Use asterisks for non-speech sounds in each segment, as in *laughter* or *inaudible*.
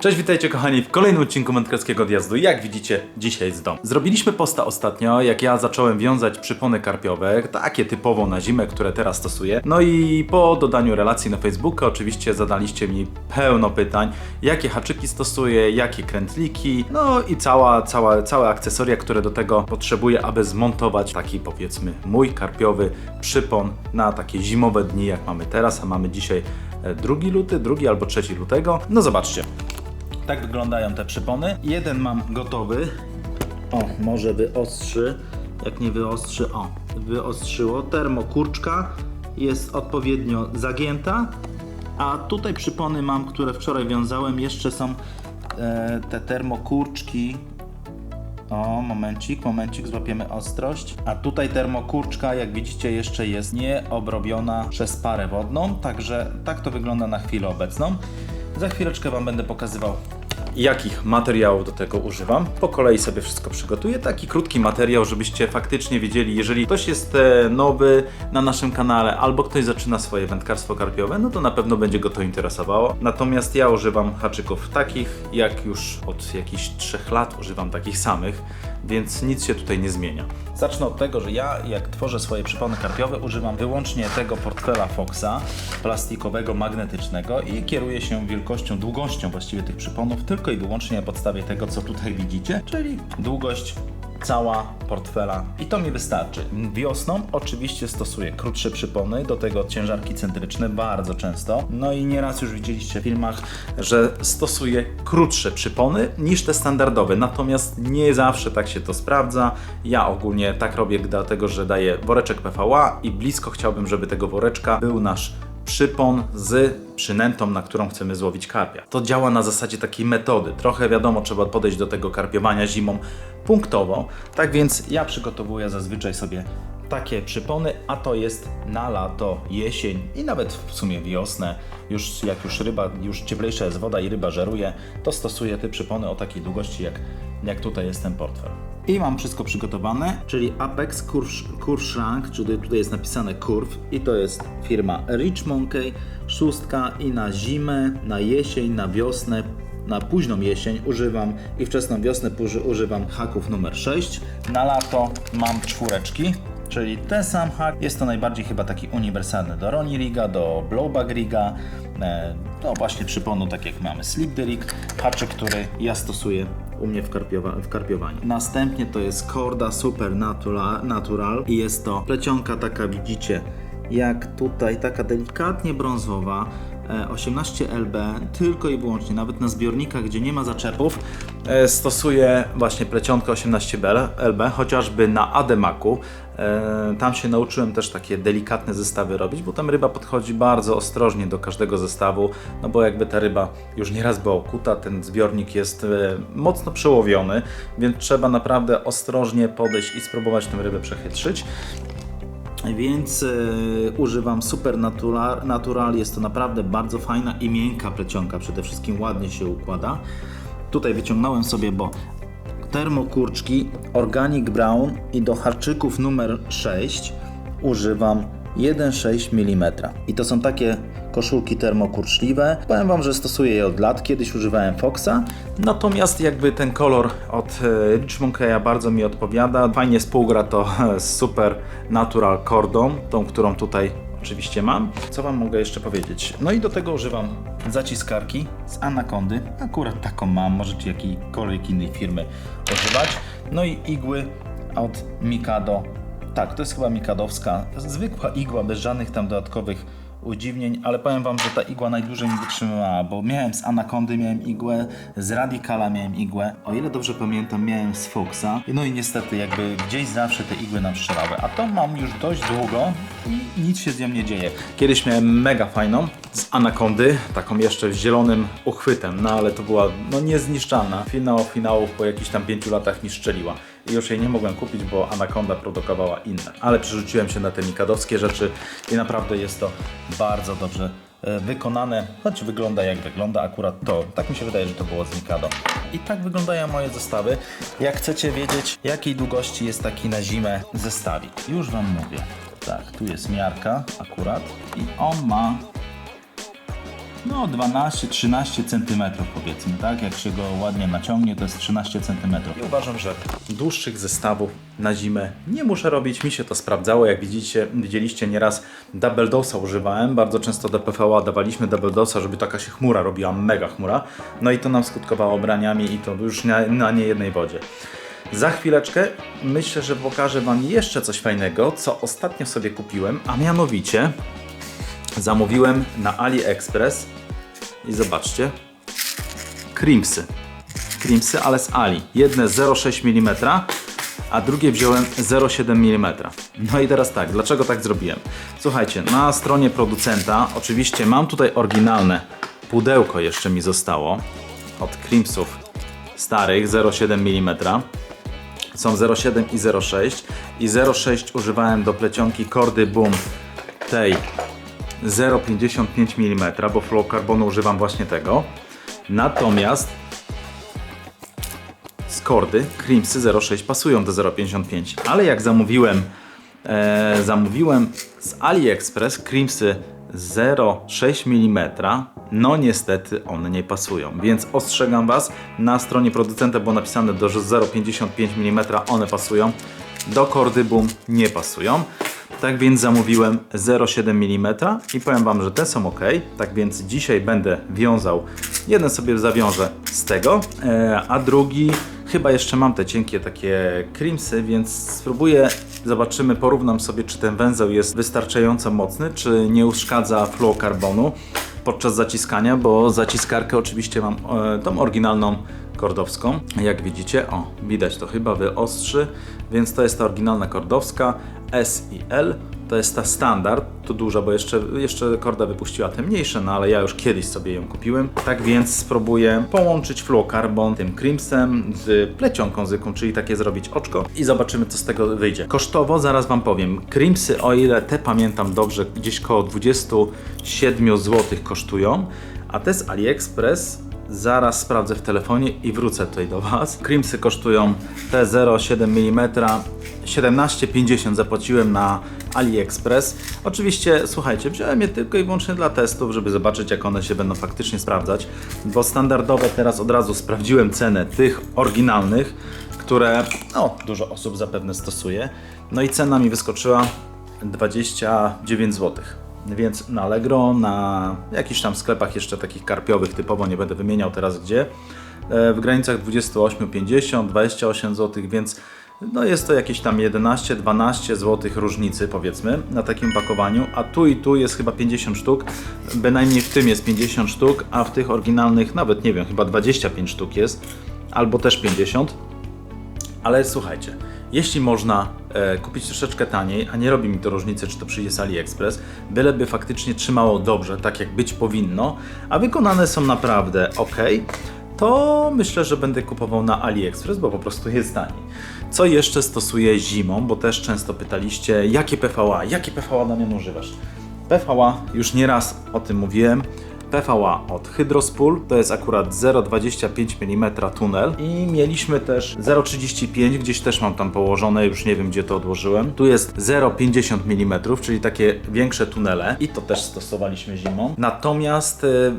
Cześć, witajcie kochani w kolejnym odcinku Mędrkowskiego Odjazdu. Jak widzicie, dzisiaj z domu. Zrobiliśmy posta ostatnio, jak ja zacząłem wiązać przypony karpiowe, takie typowo na zimę, które teraz stosuję. No i po dodaniu relacji na Facebooka oczywiście zadaliście mi pełno pytań, jakie haczyki stosuję, jakie krętliki, no i cała, cała, całe akcesoria, które do tego potrzebuję, aby zmontować taki powiedzmy mój karpiowy przypon na takie zimowe dni, jak mamy teraz, a mamy dzisiaj e, 2 luty, 2 albo 3 lutego. No zobaczcie. Tak wyglądają te przypony. Jeden mam gotowy. O, może wyostrzy. Jak nie wyostrzy, o, wyostrzyło. Termokurczka jest odpowiednio zagięta. A tutaj przypony mam, które wczoraj wiązałem. Jeszcze są e, te termokurczki. O, momencik, momencik, złapiemy ostrość. A tutaj termokurczka, jak widzicie, jeszcze jest nieobrobiona przez parę wodną, także tak to wygląda na chwilę obecną. Za chwileczkę Wam będę pokazywał, jakich materiałów do tego używam. Po kolei sobie wszystko przygotuję. Taki krótki materiał, żebyście faktycznie wiedzieli, jeżeli ktoś jest e, nowy na naszym kanale albo ktoś zaczyna swoje wędkarstwo karpiowe, no to na pewno będzie go to interesowało. Natomiast ja używam haczyków takich, jak już od jakichś 3 lat używam takich samych, więc nic się tutaj nie zmienia. Zacznę od tego, że ja jak tworzę swoje przypony karpiowe używam wyłącznie tego portfela Foxa plastikowego, magnetycznego i kieruję się wielkością, długością właściwie tych przyponów tylko i wyłącznie na podstawie tego, co tutaj widzicie, czyli długość cała portfela i to mi wystarczy. Wiosną oczywiście stosuję krótsze przypony, do tego ciężarki centryczne bardzo często. No i nieraz już widzieliście w filmach, że stosuję krótsze przypony niż te standardowe, natomiast nie zawsze tak się to sprawdza. Ja ogólnie tak robię dlatego, że daję woreczek PVA i blisko chciałbym, żeby tego woreczka był nasz przypon z przynętą, na którą chcemy złowić karpia. To działa na zasadzie takiej metody. Trochę wiadomo, trzeba podejść do tego karpiowania zimą punktowo. Tak więc ja przygotowuję zazwyczaj sobie takie przypony, a to jest na lato, jesień i nawet w sumie wiosnę. Już jak już ryba, już cieplejsza jest woda i ryba żeruje, to stosuję te przypony o takiej długości jak, jak tutaj jest ten portfel. I mam wszystko przygotowane, czyli Apex Shrunk, czyli tutaj jest napisane Curve i to jest firma Rich Monkey, szóstka i na zimę, na jesień, na wiosnę, na późną jesień używam i wczesną wiosnę uży- używam haków numer 6. Na lato mam czwóreczki, czyli ten sam hak. Jest to najbardziej chyba taki uniwersalny do Roni Riga, do Blowback Riga, e, do właśnie przyponu, tak jak mamy Slip the Rig, haczyk, który ja stosuję u mnie w, karpiowa- w karpiowaniu. Następnie to jest Korda Super Natural, Natural i jest to plecionka taka widzicie jak tutaj taka delikatnie brązowa e, 18 LB tylko i wyłącznie nawet na zbiornikach gdzie nie ma zaczepów e, stosuję właśnie plecionkę 18 LB chociażby na Ademaku E, tam się nauczyłem też takie delikatne zestawy robić, bo tam ryba podchodzi bardzo ostrożnie do każdego zestawu, no bo jakby ta ryba już nieraz była okuta, ten zbiornik jest e, mocno przełowiony, więc trzeba naprawdę ostrożnie podejść i spróbować tę rybę przechytrzyć. Więc e, używam Super Natural, Natural. Jest to naprawdę bardzo fajna i miękka plecionka. Przede wszystkim ładnie się układa. Tutaj wyciągnąłem sobie, bo termokurczki Organic Brown i do harczyków numer 6 używam 1,6 mm. I to są takie koszulki termokurczliwe. Powiem Wam, że stosuję je od lat. Kiedyś używałem Foxa. Natomiast jakby ten kolor od e, Rich Monkeya bardzo mi odpowiada. Fajnie współgra to z Super Natural Cordą, tą, którą tutaj oczywiście mam. Co Wam mogę jeszcze powiedzieć? No i do tego używam zaciskarki z Anakondy. Akurat taką mam, możecie jakiejkolwiek innej firmy używać. No i igły od Mikado. Tak, to jest chyba Mikadowska. Zwykła igła, bez żadnych tam dodatkowych udziwnień, ale powiem Wam, że ta igła najdłużej mi wytrzymała, bo miałem z Anakondy miałem igłę, z Radicala miałem igłę, o ile dobrze pamiętam miałem z Foxa, no i niestety jakby gdzieś zawsze te igły nam strzelały, a to mam już dość długo i nic się z nią nie dzieje. Kiedyś miałem mega fajną z Anakondy, taką jeszcze z zielonym uchwytem, no ale to była no niezniszczalna. Finał finałów po jakichś tam pięciu latach mi strzeliła już jej nie mogłem kupić, bo Anaconda produkowała inne. Ale przerzuciłem się na te mikadowskie rzeczy i naprawdę jest to bardzo dobrze e, wykonane, choć wygląda jak wygląda akurat to. Tak mi się wydaje, że to było z Mikado. I tak wyglądają moje zestawy. Jak chcecie wiedzieć, jakiej długości jest taki na zimę zestawik, już Wam mówię. Tak, tu jest miarka akurat i on ma no 12-13 cm powiedzmy, tak? Jak się go ładnie naciągnie, to jest 13 cm. I uważam, że dłuższych zestawów na zimę nie muszę robić. Mi się to sprawdzało, jak widzicie, widzieliście nieraz double dosa używałem. Bardzo często do PVA dawaliśmy double dosa, żeby taka się chmura robiła, mega chmura. No i to nam skutkowało braniami i to już na, na niejednej wodzie. Za chwileczkę myślę, że pokażę Wam jeszcze coś fajnego, co ostatnio sobie kupiłem, a mianowicie zamówiłem na AliExpress i zobaczcie, Crimsy. Crimsy, ale z Ali. Jedne 0,6 mm, a drugie wziąłem 0,7 mm. No i teraz tak, dlaczego tak zrobiłem? Słuchajcie, na stronie producenta oczywiście mam tutaj oryginalne pudełko jeszcze mi zostało od Crimsów starych 0,7 mm. Są 0,7 i 0,6 i 0,6 używałem do plecionki Kordy Boom tej 0,55 mm, bo fluorokarbonu używam właśnie tego. Natomiast z kordy Crimsy 0,6 pasują do 0,55, ale jak zamówiłem e, zamówiłem z AliExpress Crimsy 0,6 mm, no niestety one nie pasują, więc ostrzegam Was, na stronie producenta było napisane że 0,55 mm one pasują, do kordy Boom nie pasują. Tak więc zamówiłem 0,7 mm i powiem Wam, że te są ok. Tak więc dzisiaj będę wiązał, jeden sobie zawiążę z tego, e, a drugi chyba jeszcze mam te cienkie takie crimsy, więc spróbuję, zobaczymy, porównam sobie czy ten węzeł jest wystarczająco mocny, czy nie uszkadza fluorokarbonu podczas zaciskania, bo zaciskarkę oczywiście mam e, tą oryginalną kordowską. Jak widzicie, o, widać to chyba wyostrzy, więc to jest ta oryginalna kordowska S i L. To jest ta standard, tu duża, bo jeszcze, jeszcze korda wypuściła te mniejsze, no ale ja już kiedyś sobie ją kupiłem. Tak więc spróbuję połączyć fluorokarbon tym crimsem z plecionką zwykłą, czyli takie zrobić oczko i zobaczymy co z tego wyjdzie. Kosztowo zaraz Wam powiem. Crimsy, o ile te pamiętam dobrze, gdzieś koło 27 zł kosztują, a te z AliExpress Zaraz sprawdzę w telefonie i wrócę tutaj do Was. Crimsy kosztują te 0,7 mm 17,50 zapłaciłem na AliExpress. Oczywiście, słuchajcie, wziąłem je tylko i wyłącznie dla testów, żeby zobaczyć jak one się będą faktycznie sprawdzać, bo standardowe teraz od razu sprawdziłem cenę tych oryginalnych, które no, dużo osób zapewne stosuje. No i cena mi wyskoczyła 29 zł. Więc na Allegro, na jakichś tam sklepach jeszcze takich karpiowych typowo, nie będę wymieniał teraz gdzie, e, w granicach 28,50, 28 zł, więc no jest to jakieś tam 11-12 zł różnicy powiedzmy na takim pakowaniu, a tu i tu jest chyba 50 sztuk, bynajmniej w tym jest 50 sztuk, a w tych oryginalnych nawet nie wiem, chyba 25 sztuk jest, albo też 50. Ale słuchajcie, jeśli można e, kupić troszeczkę taniej, a nie robi mi to różnicy, czy to przyjdzie z AliExpress, byleby faktycznie trzymało dobrze, tak jak być powinno, a wykonane są naprawdę ok, to myślę, że będę kupował na AliExpress, bo po prostu jest taniej. Co jeszcze stosuję zimą, bo też często pytaliście, jakie PVA, jakie PVA Damian używasz? PVA, już nieraz o tym mówiłem, PVA od Hydrospul, to jest akurat 0,25 mm tunel i mieliśmy też 0,35, gdzieś też mam tam położone, już nie wiem gdzie to odłożyłem. Tu jest 0,50 mm, czyli takie większe tunele i to też stosowaliśmy zimą. Natomiast y,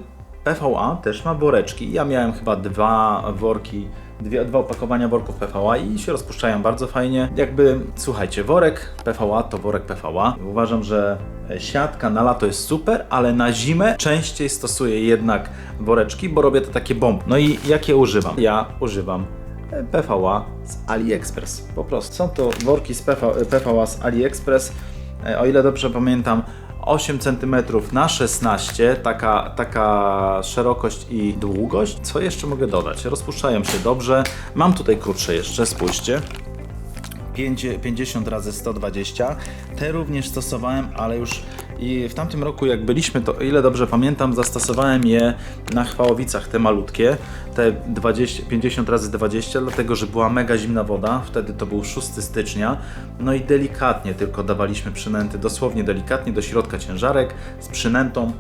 PVA też ma woreczki. Ja miałem chyba dwa worki, dwie, dwa opakowania worków PVA i się rozpuszczają bardzo fajnie. Jakby, słuchajcie, worek PVA to worek PVA. Uważam, że siatka na lato jest super, ale na zimę częściej stosuję jednak woreczki, bo robię to takie bomby. No i jakie używam? Ja używam PVA z AliExpress. Po prostu. Są to worki z PV, PVA z AliExpress. E, O ile dobrze pamiętam, 8 cm na 16, taka, taka szerokość i długość. Co jeszcze mogę dodać? Rozpuszczają się dobrze. Mam tutaj krótsze jeszcze, spójrzcie. 5 50 razy 120. Te również stosowałem, ale już i w tamtym roku jak byliśmy, to o ile dobrze pamiętam, zastosowałem je na chwałowicach, te malutkie, te 20, 50 razy 20, dlatego że była mega zimna woda, wtedy to był 6 stycznia, no i delikatnie tylko dawaliśmy przynęty, dosłownie delikatnie do środka ciężarek z przynętą,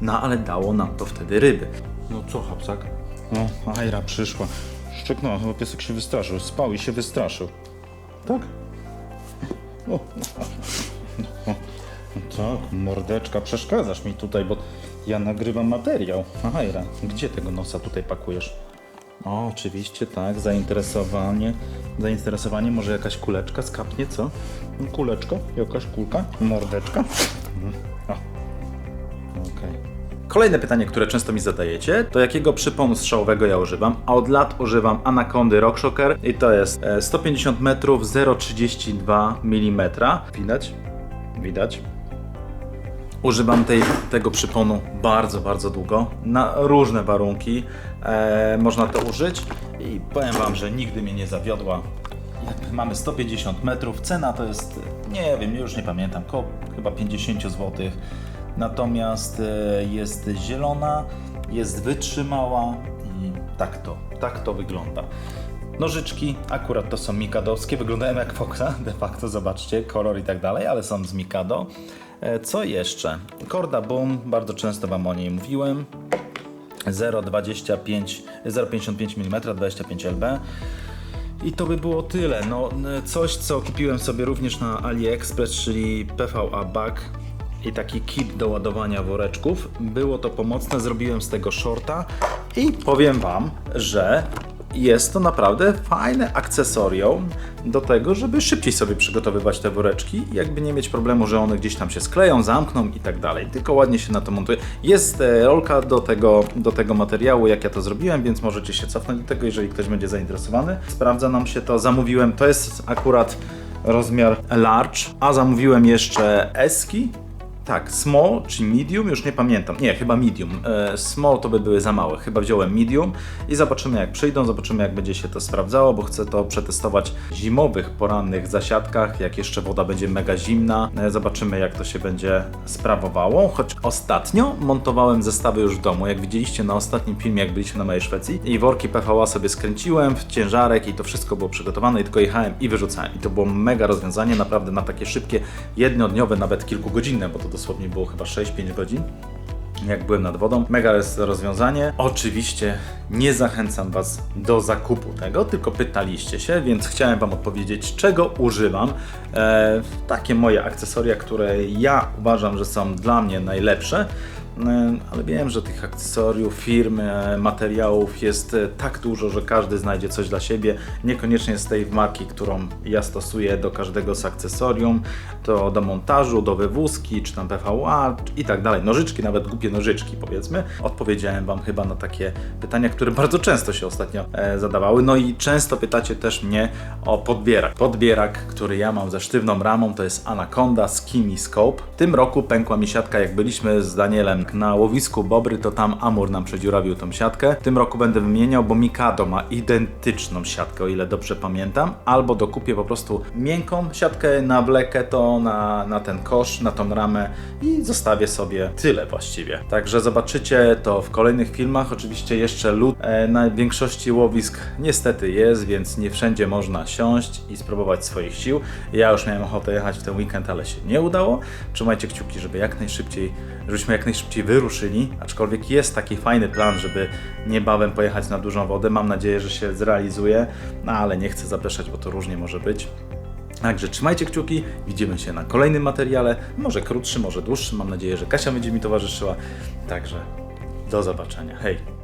no ale dało nam to wtedy ryby. No co, chapsak? No, Ajra przyszła. Szczeknęła, chyba piesek się wystraszył, spał i się wystraszył. Tak? O, no. Tak, mordeczka, przeszkadzasz mi tutaj, bo ja nagrywam materiał. Aha, Ira, gdzie tego nosa tutaj pakujesz? O, oczywiście, tak, zainteresowanie. Zainteresowanie, może jakaś kuleczka skapnie, co? Kuleczka? Jakaś kulka? Mordeczka? Mhm. Okej. Kolejne pytanie, które często mi zadajecie, to jakiego przyponu strzałowego ja używam? A od lat używam Anacondy RockShocker i to jest e, 150 metrów 0,32 mm. Widać? Widać? Używam tej, tego przyponu bardzo, bardzo długo, na różne warunki e, można to użyć i powiem Wam, że nigdy mnie nie zawiodła. Mamy 150 metrów, cena to jest, nie wiem, już nie pamiętam, koło chyba 50 zł. Natomiast e, jest zielona, jest wytrzymała i tak to, tak to wygląda. Nożyczki, akurat to są mikadowskie, wyglądają jak Foxa, *laughs* de facto, zobaczcie, kolor i tak dalej, ale są z Mikado. E, Co jeszcze? Korda Boom, bardzo często Wam o niej mówiłem. 0,25 0,55 mm, 25 lb. I to by było tyle. No, n- coś, co kupiłem sobie również na AliExpress, czyli PVA Bag i taki kit do ładowania woreczków. Było to pomocne, zrobiłem z tego shorta i powiem Wam, że jest to naprawdę fajne akcesorium do tego, żeby szybciej sobie przygotowywać te woreczki jakby nie mieć problemu, że one gdzieś tam się skleją, zamkną i tak dalej. Tylko ładnie się na to montuje. Jest e, rolka do tego, do tego materiału, jak ja to zrobiłem, więc możecie się cofnąć do tego, jeżeli ktoś będzie zainteresowany. Sprawdza nam się to. Zamówiłem, to jest akurat rozmiar large, a zamówiłem jeszcze eski. Tak, small czy medium, już nie pamiętam. Nie, chyba medium. E, small to by były za małe. Chyba wziąłem medium i zobaczymy jak przyjdą, zobaczymy jak będzie się to sprawdzało, bo chcę to przetestować w zimowych, porannych zasiadkach, jak jeszcze woda będzie mega zimna. E, zobaczymy jak to się będzie sprawowało. Choć ostatnio montowałem zestawy już w domu, jak widzieliście na ostatnim filmie, jak byliśmy na mojej Szwecji. I worki PVA sobie skręciłem w ciężarek i to wszystko było przygotowane i tylko jechałem i wyrzucałem. I to było mega rozwiązanie, naprawdę na takie szybkie, jednodniowe, nawet kilkugodzinne, bo to dosłownie było chyba 6-5 godzin jak byłem nad wodą. Mega jest rozwiązanie. Oczywiście nie zachęcam Was do zakupu tego, tylko pytaliście się, więc chciałem Wam odpowiedzieć, czego używam. E, takie moje akcesoria, które ja uważam, że są dla mnie najlepsze. E, Ale wiem, że tych akcesoriów, firm, e, materiałów jest e, tak dużo, że każdy znajdzie coś dla siebie. Niekoniecznie z tej marki, którą ja stosuję do każdego z akcesorium, to do montażu, do wywózki, czy tam PVA i tak dalej. Nożyczki, nawet głupie nożyczki powiedzmy. Odpowiedziałem Wam chyba na takie pytania, które *laughs* bardzo często się ostatnio zadawały. No i często pytacie też mnie o podbierak. Podbierak, który ja mam ze sztywną ramą, to jest Anaconda Skinny Scope. W tym roku pękła mi siatka, jak byliśmy z Danielem na łowisku Bobry, to tam Amur nam przedziurawił tą siatkę. W tym roku będę wymieniał, bo Mikado ma identyczną siatkę, o ile dobrze pamiętam. Albo dokupię po prostu miękką siatkę, nawlekę to na, na ten kosz, na tą ramę i zostawię sobie tyle właściwie. Także zobaczycie to w kolejnych filmach. Oczywiście jeszcze lód e, na większości łowisk niestety jest, więc nie wszędzie można siąść i spróbować swoich sił. Ja już miałem ochotę jechać w ten weekend, ale się nie udało. Trzymajcie kciuki, żeby jak najszybciej, żebyśmy jak najszybciej wyruszyli. Aczkolwiek jest taki fajny plan, żeby niebawem pojechać na dużą wodę. Mam nadzieję, że się zrealizuje, no ale nie chcę zapeszać, bo to różnie może być. Także trzymajcie kciuki, widzimy się na kolejnym materiale, może krótszym, może dłuższym. Mam nadzieję, że Kasia będzie mi towarzyszyła. Także do zobaczenia. Hej!